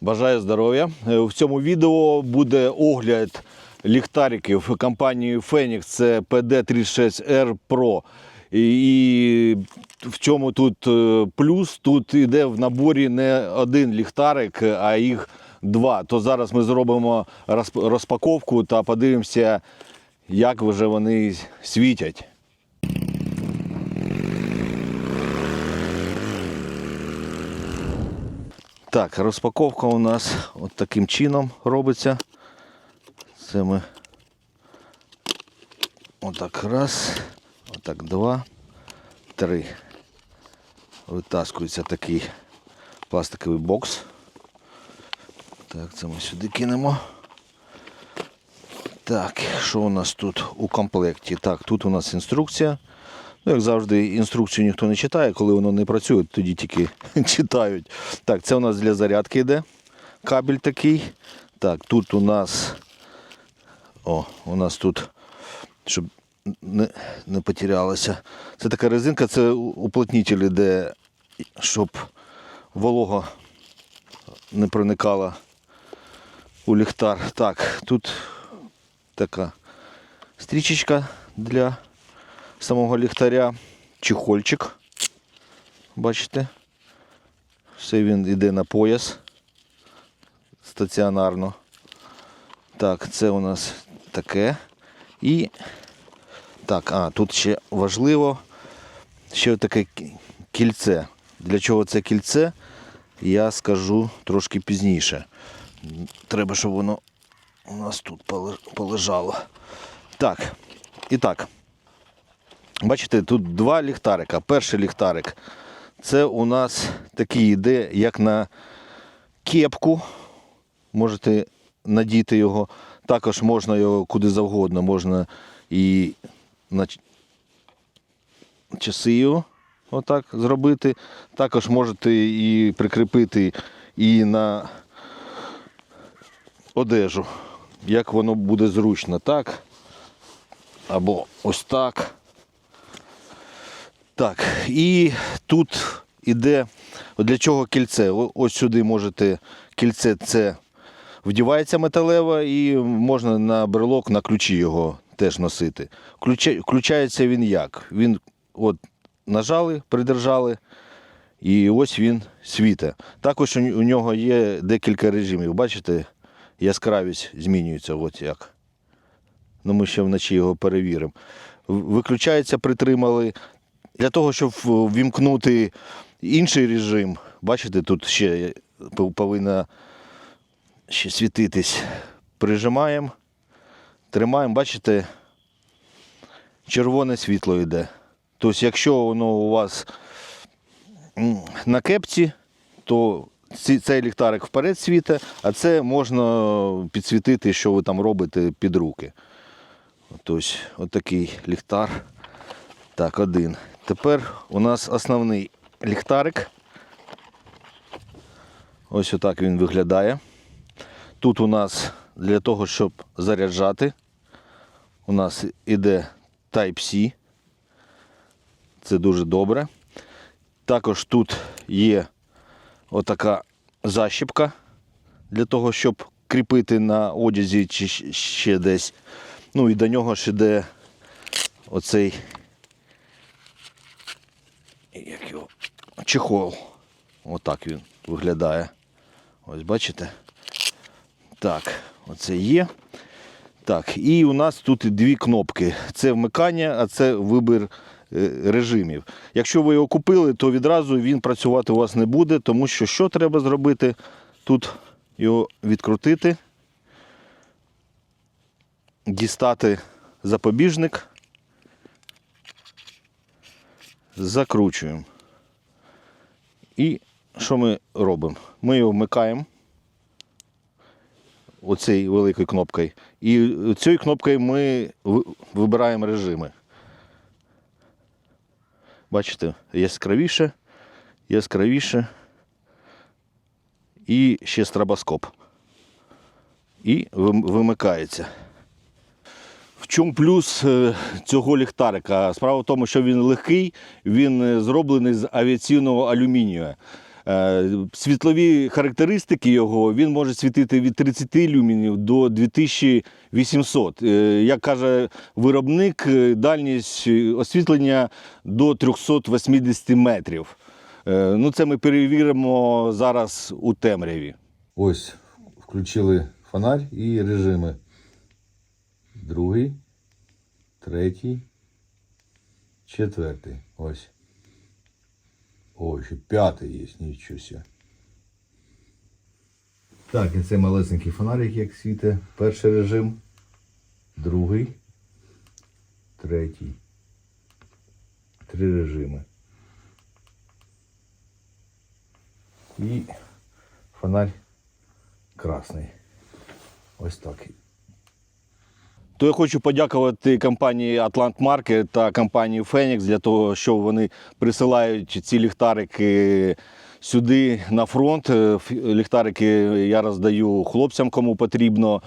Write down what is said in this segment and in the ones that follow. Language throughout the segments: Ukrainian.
Бажаю здоров'я. Е, В цьому відео буде огляд ліхтариків компанії Phoenix. Це PD36R Pro. І в чому тут е, плюс? Тут йде в наборі не один ліхтарик, а їх два. То зараз ми зробимо розпаковку та подивимося, як вже вони світять. Так, розпаковка у нас от таким чином робиться. Це ми отак раз, отак два, три. Витаскується такий пластиковий бокс. Так, це ми сюди кинемо. Так, що у нас тут у комплекті? Так, тут у нас інструкція. Ну, як завжди, інструкцію ніхто не читає, коли воно не працює, тоді тільки читають. Так, це у нас для зарядки йде. Кабель такий. Так, тут у нас. О, у нас тут, щоб не, не потерялося. Це така резинка, це уплотнитель іде, щоб волога не проникала у ліхтар. Так, тут така стрічечка для самого ліхтаря, чехольчик. Бачите? Все він йде на пояс стаціонарно. Так, це у нас таке. І так, а, тут ще важливо ще таке кільце. Для чого це кільце, я скажу трошки пізніше. Треба, щоб воно у нас тут полежало. Так, і так. Бачите, тут два ліхтарика. Перший ліхтарик це у нас такий йде, як на кепку. Можете надіти його. Також можна його куди завгодно, можна і на ч- часи його отак зробити. Також можете і прикріпити і на одежу, як воно буде зручно, так? Або ось так. Так, і тут іде, для чого кільце? Ось сюди можете, кільце це вдівається металеве і можна на брелок, на ключі його теж носити. Включається він як? Він от нажали, придержали, і ось він світе. Також у нього є декілька режимів. Бачите, яскравість змінюється. От як. Ну, ми ще вночі його перевіримо. Виключається, притримали. Для того, щоб в- вімкнути інший режим, бачите, тут ще пов- повинна ще світитись. Прижимаємо, тримаємо, бачите, червоне світло йде. Тобто, якщо воно у вас на кепці, то цей ліхтарик вперед світе, а це можна підсвітити, що ви там робите під руки. Тобто, отакий ліхтар. Так, один. Тепер у нас основний ліхтарик. Ось отак він виглядає. Тут у нас для того, щоб заряджати, у нас іде Type-C. Це дуже добре. Також тут є отака защіпка для того, щоб кріпити на одязі чи ще десь. Ну і до нього ж іде оцей як його, чехол. Отак він виглядає. Ось бачите? Так, оце є. Так, і у нас тут дві кнопки. Це вмикання, а це вибір е, режимів. Якщо ви його купили, то відразу він працювати у вас не буде, тому що що треба зробити? Тут його відкрутити, дістати запобіжник, закручуємо. І що ми робимо? Ми його вмикаємо оцією великою кнопкою. І цією кнопкою ми вибираємо режими. Бачите, яскравіше, яскравіше. І ще стробоскоп. І вимикається. Чому плюс е, цього ліхтарика? Справа в тому, що він легкий, він е, зроблений з авіаційного алюмінію. Е, Світлові характеристики його він може світити від 30 люмінів до 2800. Е, Як каже виробник, дальність освітлення до 380 метрів. Ну, це ми перевіримо зараз у темряві. Ось включили фонарь і режими. Другий, третій, четвертий. Ось. Ой, ще п'ятий є, нічого. Так, і це малесенький фонарик, як світить. Перший режим, другий, третій. Три режими. І фонарь красний. Ось так. То я хочу подякувати компанії Market та компанії Phoenix для того, що вони присилають ці ліхтарики сюди на фронт. Е, Ліхтарики я роздаю хлопцям, кому потрібно.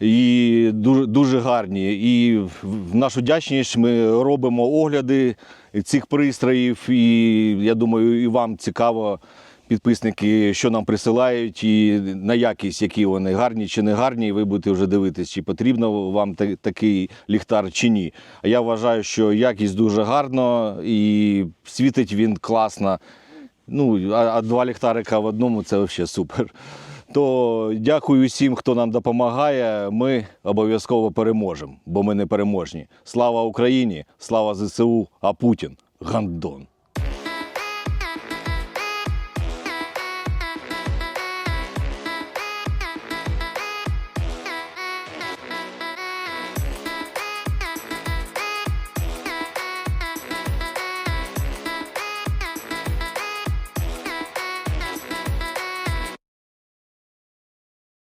І дуже, дуже гарні. І в нашу вдячність ми робимо огляди цих пристроїв. І я думаю, і вам цікаво, підписники, що нам присилають, і на якість, які вони гарні чи не гарні. І ви будете вже дивитись, чи потрібно вам та- такий ліхтар чи ні. А я вважаю, що якість дуже гарна і світить він класно. Ну, а два ліхтарика в одному це взагалі супер. То дякую всім, хто нам допомагає. Ми обов'язково переможемо, бо ми не переможні. Слава Україні, слава ЗСУ, а Путін гандон.